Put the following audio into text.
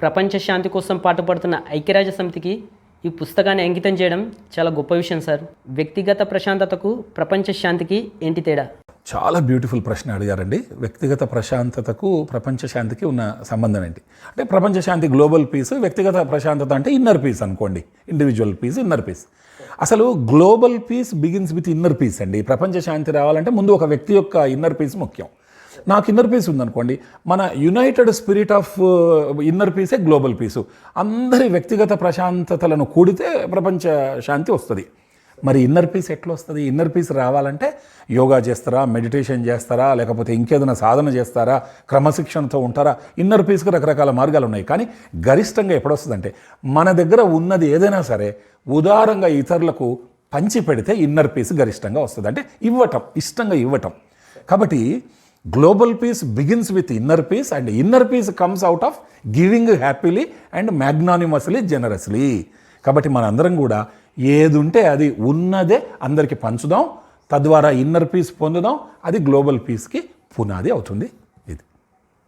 ప్రపంచ శాంతి కోసం పాటుపడుతున్న ఐక్యరాజ్య సమితికి ఈ పుస్తకాన్ని అంకితం చేయడం చాలా గొప్ప విషయం సార్. వ్యక్తిగత ప్రశాంతతకు ప్రపంచ శాంతికి ఏంటి తేడా? చాలా బ్యూటిఫుల్ ప్రశ్న అడిగారండి. వ్యక్తిగత ప్రశాంతతకు ప్రపంచ శాంతికి ఉన్న సంబంధం ఏంటి? అంటే ప్రపంచ శాంతి గ్లోబల్ పీస్ వ్యక్తిగత ప్రశాంతత అంటే ఇన్నర్ పీస్ అనుకోండి. Individual peace inner peace. అసలు global peace begins with inner peace అండి. ప్రపంచ శాంతి రావాలంటే ముందు ఒక వ్యక్తి యొక్క ఇన్నర్ పీస్ ముఖ్యం. నాకు ఇన్నర్ పీస్ ఉందనుకోండి మన యునైటెడ్ స్పిరిట్ ఆఫ్ ఇన్నర్ పీసే గ్లోబల్ పీసు అందరి వ్యక్తిగత ప్రశాంతతలను కూడితే ప్రపంచ శాంతి వస్తుంది. మరి ఇన్నర్ పీస్ ఎట్లా వస్తుంది ఇన్నర్ పీస్ రావాలంటే యోగా చేస్తారా? మెడిటేషన్ చేస్తారా? లేకపోతే ఇంకేదైనా సాధన చేస్తారా? క్రమశిక్షణతో ఉంటారా? ఇన్నర్ పీస్కి రకరకాల మార్గాలు ఉన్నాయి కానీ గరిష్టంగా ఎప్పుడొస్తుందంటే మన దగ్గర ఉన్నది ఏదైనా సరే ఉదారంగా ఇతరులకు పంచి పెడితే ఇన్నర్ పీస్ గరిష్టంగా వస్తుంది. అంటే ఇవ్వటం ఇష్టంగా ఇవ్వటం. కాబట్టి global peace begins with inner peace and inner peace comes out of giving happily and magnanimously generously కాబట్టి మనందరం కూడా ఏది ఉంటే అది ఉన్నదే అందరికీ పంచుదాం. తద్వారా ఇన్నర్ పీస్ పొందుదాం. అది గ్లోబల్ పీస్కి పునాది అవుతుంది.